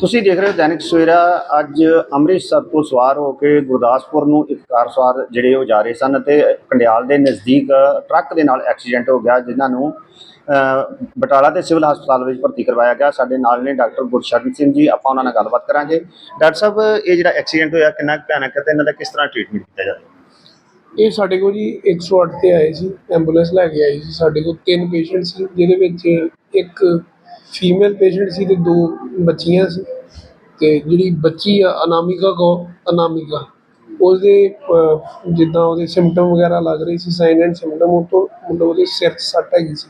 ਤੁਸੀਂ ਦੇਖ ਰਹੇ ਹੋ ਦੈਨਿਕ ਸਵੇਰਾ, ਅੱਜ ਅੰਮ੍ਰਿਤਸਰ ਤੋਂ ਸਵਾਰ ਹੋ ਕੇ ਗੁਰਦਾਸਪੁਰ ਨੂੰ ਇੱਕ ਕਾਰ ਸਵਾਰ ਜਿਹੜੇ ਉਹ ਜਾ ਰਹੇ ਸਨ ਤੇ ਕੰਡਿਆਲ ਦੇ ਨਜ਼ਦੀਕ ਟਰੱਕ ਦੇ ਨਾਲ ਐਕਸੀਡੈਂਟ ਹੋ ਗਿਆ, ਜਿਨ੍ਹਾਂ ਨੂੰ ਬਟਾਲਾ ਦੇ ਸਿਵਲ ਹਸਪਤਾਲ ਵਿੱਚ ਭਰਤੀ ਕਰਵਾਇਆ ਗਿਆ। ਸਾਡੇ ਨਾਲ ਨੇ ਡਾਕਟਰ ਗੁਰਸ਼ਰਨ ਸਿੰਘ ਜੀ, ਆਪਾਂ ਉਹਨਾਂ ਨਾਲ ਗੱਲਬਾਤ ਕਰਾਂਗੇ। ਡਾਕਟਰ ਸਾਹਿਬ, ਇਹ ਜਿਹੜਾ ਐਕਸੀਡੈਂਟ ਹੋਇਆ, ਕਿੰਨਾ ਕੁ ਭਿਆਨਕ ਹੈ ਤੇ ਇਹਨਾਂ ਦਾ ਕਿਸ ਤਰ੍ਹਾਂ ਟ੍ਰੀਟਮੈਂਟ ਕੀਤਾ ਜਾਵੇ ਇਹ ਸਾਡੇ ਕੋਲ ਜੀ 108 ਤੇ ਆਏ ਸੀ, ਐਂਬੂਲੈਂਸ ਲੈ ਕੇ ਆਈ ਸੀ। ਸਾਡੇ ਕੋਲ ਤਿੰਨ ਪੇਸ਼ੈਂਟ ਸੀ, ਜਿਹਦੇ ਵਿੱਚ ਇੱਕ ਫੀਮੇਲ ਪੇਸ਼ੈਂਟ ਸੀ ਤੇ ਦੋ ਬੱਚੀਆਂ ਸੀ। ਅਤੇ ਜਿਹੜੀ ਬੱਚੀ ਆ, ਅਨਾਮਿਕਾ ਕੋ, ਅਨਾਮਿਕਾ। ਉਹਦੇ ਜਿੱਦਾਂ ਉਹਦੇ ਸਿੰਪਟਮ ਵਗੈਰਾ ਲੱਗ ਰਹੇ ਸੀ ਸਾਈਨ ਐਂਡ ਸਿੰਮਟਮ ਉਹ ਤੋਂ ਮਤਲਬ ਉਹਦੇ ਸਿਰ 'ਚ ਸੱਟ ਹੈਗੀ ਸੀ।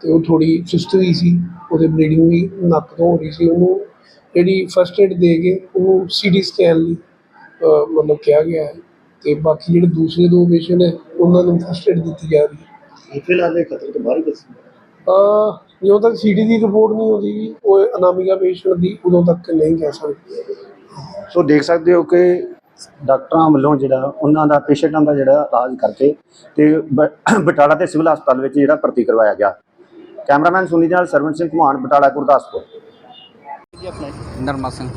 ਅਤੇ ਉਹ ਥੋੜ੍ਹੀ ਸੁਸਤ ਵੀ ਸੀ, ਉਹਦੇ ਬਲੀਡਿੰਗ ਵੀ ਨੱਕ ਤੋਂ ਹੋ ਰਹੀ ਸੀ। ਉਹਨੂੰ ਜਿਹੜੀ ਫਸਟ ਏਡ ਦੇ ਕੇ ਉਹਨੂੰ ਸੀ ਟੀ ਸਕੈਨ ਲਈ ਮਤਲਬ ਕਿਹਾ ਗਿਆ ਹੈ। ਅਤੇ ਬਾਕੀ ਜਿਹੜੇ ਦੂਸਰੇ ਦੋ ਪੇਸ਼ੈਂਟ ਹੈ ਉਹਨਾਂ ਨੂੰ ਫਸਟ ਏਡ ਦਿੱਤੀ ਜਾ ਰਹੀ ਹੈ। ਫਿਲਹਾਲ ਇਹ ਖਤਰੇ ਤੋਂ ਬਾਹਰ ਹੀ ਦੱਸੋ ਜਦੋਂ ਤੱਕ ਸੀਡੀ ਦੀ ਰਿਪੋਰਟ ਨਹੀਂ ਹੁੰਦੀ ਉਹ ਅਨਾਮਿਕਾ ਪੇਸ਼ੈਂਟ ਦੀ ਉਦੋਂ ਤੱਕ ਨਹੀਂ ਕਹਿ ਸਕਦੇ। ਸੋ ਦੇਖ ਸਕਦੇ ਹੋ ਕਿ ਡਾਕਟਰਾਂ ਵੱਲੋਂ ਜਿਹੜਾ ਉਹਨਾਂ ਦਾ ਪੇਸ਼ੈਂਟਾਂ ਦਾ ਜਿਹੜਾ ਇਲਾਜ ਕਰਕੇ ਤੇ ਬ- ਬਟਾਲਾ ਤੇ ਸਿਵਲ ਹਸਪਤਾਲ ਵਿੱਚ ਜਿਹੜਾ ਭਰਤੀ ਕਰਵਾਇਆ ਗਿਆ। ਕੈਮਰਾਮੈਨ ਸੁਨੀਲ ਨਾਲ ਸਰਵਨ ਸਿੰਘ ਘੁਮਾਣ ਬਟਾਲਾ ਗੁਰਦਾਸਪੁਰ। ਜੀ ਆਪਣਾ ਨਰਮਾ ਸਿੰਘ।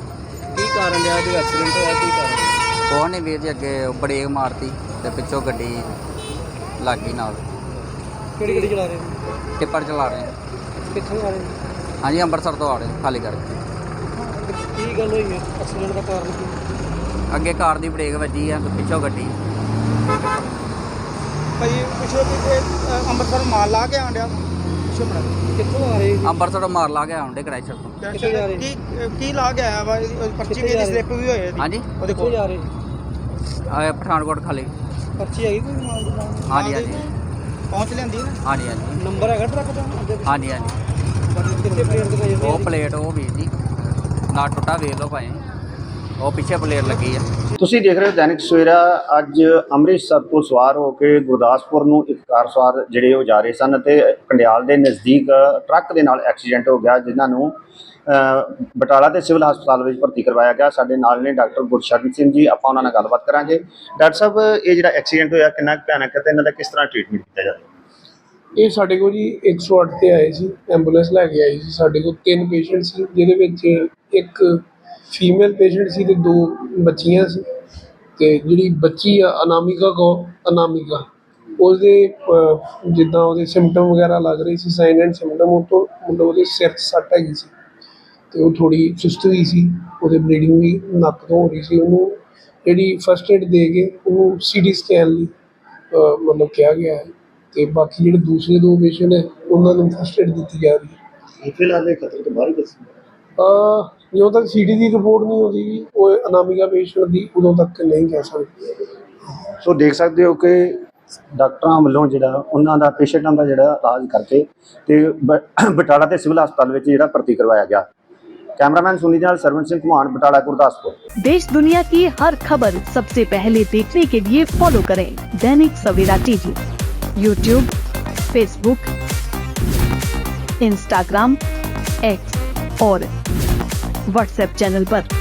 ਕੀ ਕਾਰਨ ਰਿਹਾ? ਜੋ ਐਕਸੀਡੈਂਟ ਹੋਇਆ ਕੀ ਕਾਰਨ ਕੋਹ ਨੇ ਵੀਰ ਜੀ ਅੱਗੇ ਬ੍ਰੇਕ ਮਾਰਤੀ ਤੇ ਪਿੱਛੋਂ ਗੱਡੀ ਲੱਗ ਗਈ ਨਾਲ। ਕਿਹੜੀ ਗੱਡੀ ਚਲਾ ਰਹੇ ਹੋ? ਟਿੱਪਰ ਚਲਾ ਰਹੇ ਹਾਂ। ਕਿੱਥੋਂ ਆ ਰਹੇ ਹੋ? ਹਾਂਜੀ ਅੰਮ੍ਰਿਤਸਰ ਤੋਂ ਆ ਰਹੇ ਹਾਂ, ਖਾਲੀ ਕਰਕੇ। ਤੇ ਕੀ ਗੱਲ ਹੋਈ? ਹੈ ਐਕਸੀਡੈਂਟ ਦਾ ਕਾਰਨ ਕੀ? ਅੱਗੇ ਕਾਰ ਦੀ ਬ੍ਰੇਕ ਵੱਜੀ ਆ ਤੇ ਪਿੱਛੋਂ ਗੱਡੀ। ਭਾਈ ਪਿਛਲੇ ਕਿਤੇ ਅੰਮ੍ਰਿਤਸਰ ਮਾਲ ਲਾ ਕੇ ਆਂਡਿਆ ਪਿੱਛੇ ਕਿੱਥੋਂ ਆ ਰਹੇ ਸੀ ਅੰਮ੍ਰਿਤਸਰੋਂ ਮਾਰ ਲਾ ਕੇ ਆਉਂਦੇ ਕ੍ਰੈਸ਼ਰ ਤੋਂ। ਕਿੱਥੇ ਜਾ ਰਹੇ? ਕੀ ਕੀ ਲਾ ਕੇ ਆਇਆ ਵਾ? ਇਹਦੀ- ਪਰਚੀ ਕਿੱਥੇ ਵੀ ਜਾ ਇਹਦੀ ਰਹੇ? ਸਲਿੱਪ ਵੀ ਹੋਈ ਇਹਦੀ। ਹਾਂਜੀ। ਉਹਦੇ ਕਿੱਥੋਂ ਕੋਲ ਜਾ ਰਹੇ? ਆਹ ਪਠਾਨਕੋਟ ਖਾਲੀ। ਪਰਚੀ ਹੈਗੀ ਕੋਈ ਮਾਲ ਦੀ? ਹਾਂਜੀ ਹਾਂਜੀ। ਪਹੁੰਚ ਲੈਂਦੀ ਨਾ? ਹਾਂਜੀ ਹਾਂਜੀ। ਨੰਬਰ ਹੈਗਾ ਟਰੱਕ ਦਾ ਅੱਗੇ? ਹਾਂਜੀ ਹਾਂਜੀ। ਕਿੱਥੇ ਪਲੇਟ ਦਿਖਾਈ ਜਾਂਦੀ ਉਹ? ਪਲੇਟ ਉਹ ਵੀਰ ਜੀ। ਨਾ ਟੁੱਟਾ ਵੇਖ ਲਓ ਭਾਵੇਂ। ਉਹ ਪਿੱਛੇ ਪਲੇਟ ਲੱਗੀ ਆ। ਤੁਸੀਂ ਦੇਖ ਰਹੇ ਹੋ ਦੈਨਿਕ ਸਵੇਰਾ। ਅੱਜ ਅੰਮ੍ਰਿਤਸਰ ਤੋਂ ਸਵਾਰ ਹੋ ਕੇ ਗੁਰਦਾਸਪੁਰ ਨੂੰ ਇੱਕ ਕਾਰ ਸਵਾਰ ਜਿਹੜੇ ਉਹ ਜਾ ਰਹੇ ਸਨ ਤੇ ਕੰਡਿਆਲ ਦੇ ਨਜ਼ਦੀਕ ਟਰੱਕ ਦੇ ਨਾਲ ਐਕਸੀਡੈਂਟ ਹੋ ਗਿਆ ਜਿਨ੍ਹਾਂ ਨੂੰ ਬਟਾਲਾ ਦੇ ਸਿਵਲ ਹਸਪਤਾਲ ਵਿੱਚ ਭਰਤੀ ਕਰਵਾਇਆ ਗਿਆ। ਸਾਡੇ ਨਾਲ ਨੇ ਡਾਕਟਰ ਗੁਰਸ਼ਰਨ ਸਿੰਘ ਜੀ, ਆਪਾਂ ਉਹਨਾਂ ਨਾਲ ਗੱਲਬਾਤ ਕਰਾਂਗੇ। ਡਾਕਟਰ ਸਾਹਿਬ, ਇਹ ਜਿਹੜਾ ਐਕਸੀਡੈਂਟ ਹੋਇਆ, ਕਿੰਨਾ ਭਿਆਨਕ ਹੈ ਤੇ ਇਹਨਾਂ ਦਾ ਕਿਸ ਤਰ੍ਹਾਂ ਟ੍ਰੀਟਮੈਂਟ ਕੀਤਾ ਜਾਵੇ ਇਹ ਸਾਡੇ ਕੋਲ ਜੀ 108 ਤੇ ਆਏ ਸੀ, ਐਂਬੂਲੈਂਸ ਲੈ ਕੇ ਆਈ ਸੀ। ਸਾਡੇ ਕੋਲ ਤਿੰਨ ਪੇਸ਼ੈਂਟ ਸੀ, ਜਿਹਦੇ ਵਿੱਚ ਇੱਕ ਫੀਮੇਲ ਪੇਸ਼ੈਂਟ ਸੀ ਤੇ ਦੋ ਬੱਚੀਆਂ ਸੀ। ਤੇ ਜਿਹੜੀ ਬੱਚੀ ਆ, ਅਨਾਮਿਕਾ ਕੋ, ਅਨਾਮਿਕਾ, ਉਹਦੇ ਜਿੱਦਾਂ ਉਹਦੇ ਸਿੰਪਟਮ ਵਗੈਰਾ ਲੱਗ ਰਹੇ ਸੀ ਸਾਈਨ ਐਂਡ ਸਿੰਪਟਮ ਉਹ ਤੋਂ ਮਤਲਬ ਉਹਦੇ ਸਿਰ 'ਚ ਸੱਟ ਹੈਗੀ ਸੀ। ਤੇ ਉਹ ਥੋੜੀ ਸੁਸਤ ਵੀ ਸੀ ਉਹਦੇ ਬਲੀਡਿੰਗ ਵੀ ਨੱਕ ਤੋਂ ਹੋ ਰਹੀ ਸੀ। ਉਹਨੂੰ ਜਿਹੜੀ ਫਸਟ ਏਡ ਦੇ ਕੇ ਉਹਨੂੰ ਸੀਟੀ ਸਕੈਨ ਲਈ ਮਤਲਬ ਕਿਹਾ ਗਿਆ ਹੈ। ਤੇ ਬਾਕੀ ਜਿਹੜੇ ਦੂਸਰੇ ਦੋ ਪੇਸ਼ੈਂਟ ਹੈ ਉਹਨਾਂ ਨੂੰ ਫਸਟ ਏਡ ਦਿੱਤੀ ਜਾ ਰਹੀ ਹੈ। ਫਿਲਹਾਲ ਇਹ ਖਤਰੇ ਤੋਂ ਬਾਹਰ ਦੱਸੋ। ਅਹ ਜਦੋਂ ਤੱਕ ਸੀਡੀ ਦੀ ਰਿਪੋਰਟ ਨਹੀਂ ਹੁੰਦੀ ਉਹ ਅਨਾਮਿਕਾ ਪੇਸ਼ੈਂਟ ਦੀ ਉਦੋਂ ਤੱਕ ਨਹੀਂ ਕਹਿ ਸਕਦੇ। ਸੋ ਦੇਖ ਸਕਦੇ ਹੋ ਕਿ ਡਾਕਟਰਾਂ ਵੱਲੋਂ ਜਿਹੜਾ ਉਹਨਾਂ ਦਾ ਪੇਸ਼ੈਂਟਾਂ ਦਾ ਜਿਹੜਾ ਇਲਾਜ ਕਰਕੇ ਤੇ ਬਟਾਲਾ ਤੇ ਸਿਵਲ ਹਸਪਤਾਲ ਵਿੱਚ ਜਿਹੜਾ ਭਰਤੀ ਕਰਵਾਇਆ ਗਿਆ। Cameraman Sunil general Singh Chauhan Batala Gurdaspur. देश दुनिया की हर खबर सबसे पहले देखने के लिए फॉलो करें Dainik Savera TV. YouTube Facebook Instagram X और व्हाट्सएप चैनल आरोप